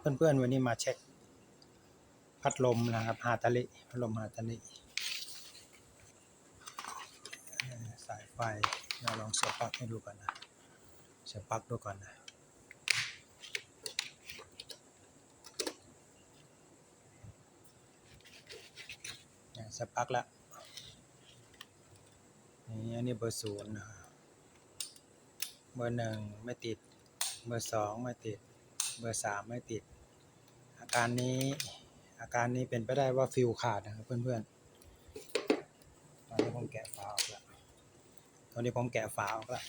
เพื่อนๆวันนี้มาเช็ค พัดลมนะครับฮาตาลิพัดลมฮาตาลิสายไฟเราลองเสียบปลั๊กให้ดูก่อนนะเสียบปลั๊กดูก่อนนะเนี่ยเสียบปลั๊กแล้วนี่อันนี้เบอร์ศูนย์นะเบอร์หนึ่งไม่ติด เบอร์สองไม่ติด เบอร์สามไม่ติด อาการนี้อาการนี้เป็นไปได้ว่าฟิวขาดนะครับเพื่อนๆ ตอนนี้ผมแกะฝาออกแล้วตอนนี้ผมแกะฝาออกแล้ว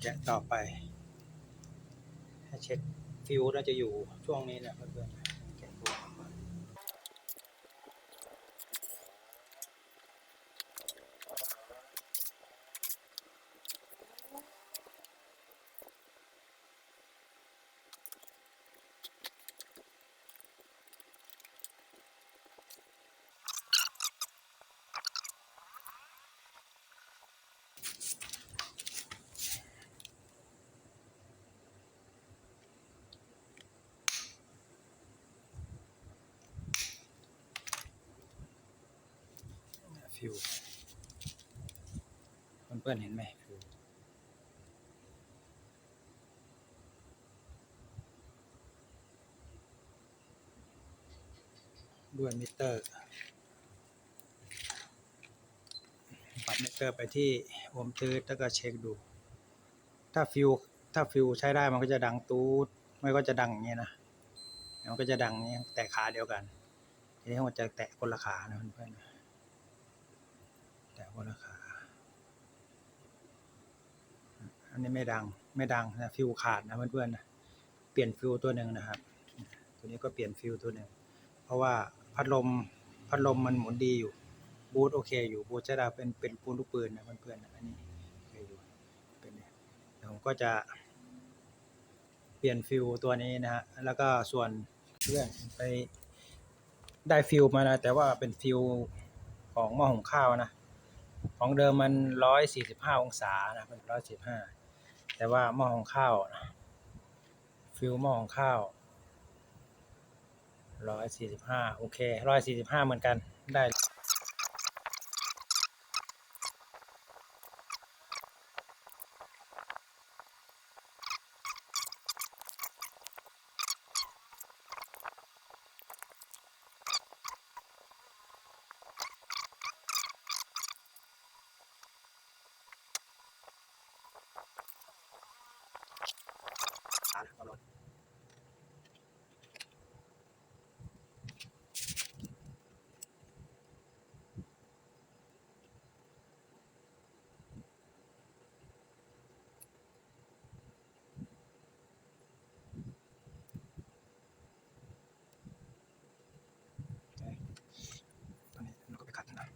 แกะต่อไป ให้เช็คฟิวน่าจะอยู่ช่วงนี้แหละเพื่อนๆแกะดูออกมา ฟิวเพื่อนๆเห็นไหมฟิวด้วยมิเตอร์ ปรับมิเตอร์ไปที่โอห์มตืดแล้วก็เช็คดู ถ้าฟิวถ้าฟิวใช้ได้มันก็จะดังตูดไม่ก็จะดังอย่างเงี้ยนะมันก็จะดังอย่างเงี้แต่ขาเดียวกันทีนี้มันจะแตะคนละขานะเพื่อนๆ แตะคนละขาอันนี้ไม่ดังไม่ดังนะฟิวขาดนะเพื่อนๆนะเปลี่ยนฟิวตัวหนึ่งนะครับ ตัวนี้ก็เปลี่ยนฟิวตัวหนึ่งเพราะว่าพัดลมพัดลมมันหมุนดีอยู่บูทโอเคอยู่บูทใช้ได้เป็นเป็นปูนลูกปืนนะเพื่อนๆนะอันนี้โอเคอยู่เป็นเนี่ยเดี๋ยวผมก็จะ เปลี่ยนฟิวตัวนี้นะฮะแล้วก็ส่วนเพื่อนไปได้ฟิวมานะแต่ว่าเป็นฟิวของหม้อหุงข้าวนะ ของเดิมมันร้อยสี่สิบห้าองศานะเป็นร้อยสิบห้าแต่ว่าหม้อหองข้าวนะฟิวหม้อหองข้าวร้อยสี่สิบห้าโอเคร้อยสี่สิบห้าเหมือนกันได้ อะเอาลงโอเคตอนนี้เราก็ไปขัดนะ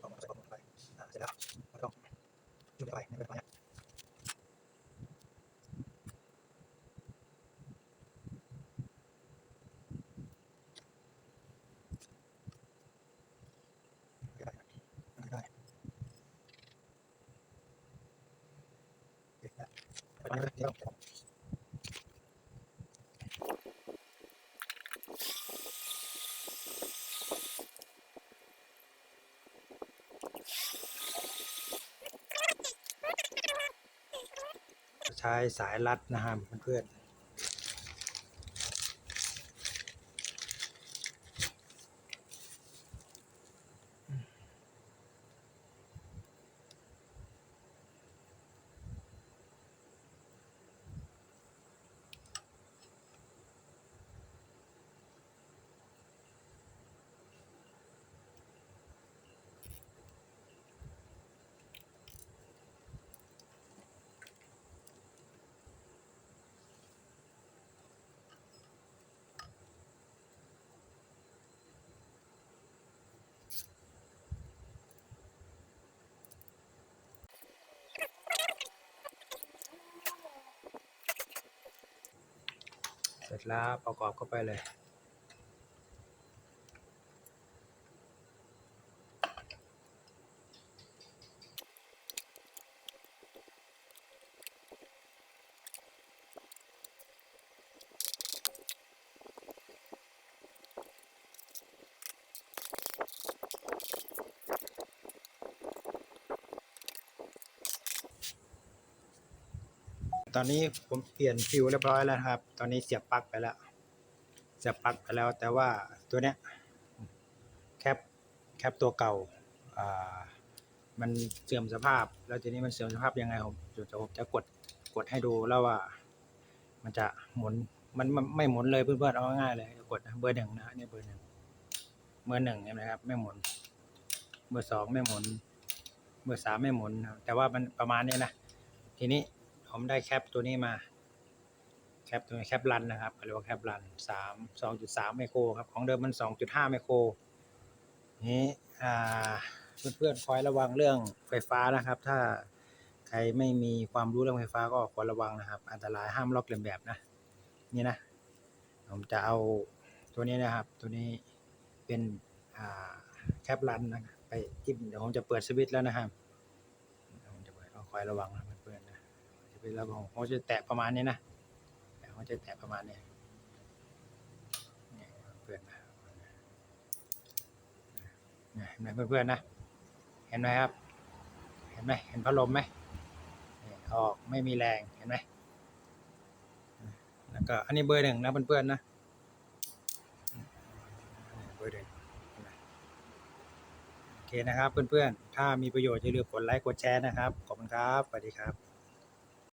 เอามาใส่กล่องไปอ่าเสร็จแล้วเราต้อง จุดไฟในไฟเนี่ยไม่ได้ไม่ได้เด็กนะไปไปเลยเดี๋ยว ใช้สายรัดนะครับเพื่อนๆ เสร็จแล้วประกอบเข้าไปเลย ตอนนี้ผมเปลี่ยนฟิวเรียบร้อยแล้วครับ ตอนนี้เสียบปลั๊กไปแล้ว เสียบปลั๊กไปแล้ว แต่ว่าตัวเนี้ยแคปแคปตัวเก่าอ่ามันเสื่อมสภาพ แล้วทีนี้มันเสื่อมสภาพยังไงผมจะผมจะกดกดให้ดูแล้วว่า มันจะหมุนมันไม่หมุนเลยเพื่อนๆเอาง่ายเลยกดเบอร์หนึ่งนะนี่เบอร์หนึ่งเบอร์หนึ่งเห็นไหมครับ ไม่หมุน เบอร์สองไม่หมุน เบอร์สามไม่หมุนแต่ว่ามันประมาณนี้นะทีนี้ ผมได้แคปตัวนี้มา แคปตัวนี้แคปรันนะครับเรียกว่าแคปรันสามสองจุดสามไมโครครับ ของเดิมมันสองจุดห้าไมโคร นี้อ่าเพื่อนๆคอยระวังเรื่องไฟฟ้านะครับ ถ้าใครไม่มีความรู้เรื่องไฟฟ้าก็ควรระวังนะครับ อันตรายห้ามลอกเลียนแบบนะ นี่นะ ผมจะเอาตัวนี้นะครับ ตัวนี้เป็นแคปรันนะไปจิ้มเดี๋ยวผมจะเปิดสวิตช์แล้วนะครับผมจะเปิดคอยระวังนะเพื่อนๆนะจะ เป็นระวังผมจะแตะประมาณนี้นะแต่ผมจะแตะประมาณนี้นี่เพื่อนนะเห็นไหมเพื่อนๆนะ เห็นไหมครับ เห็นไหมเห็นพัดลมไหมออกไม่มีแรงเห็นไหมแล้วก็อันนี้เบอร์หนึ่งนะเพื่อนๆนะเบอร์หนึ่งโอเคนะครับเพื่อนๆ ถ้ามีประโยชน์อย่าลืมกดไลค์กดแชร์นะครับ ขอบคุณครับ สวัสดีครับ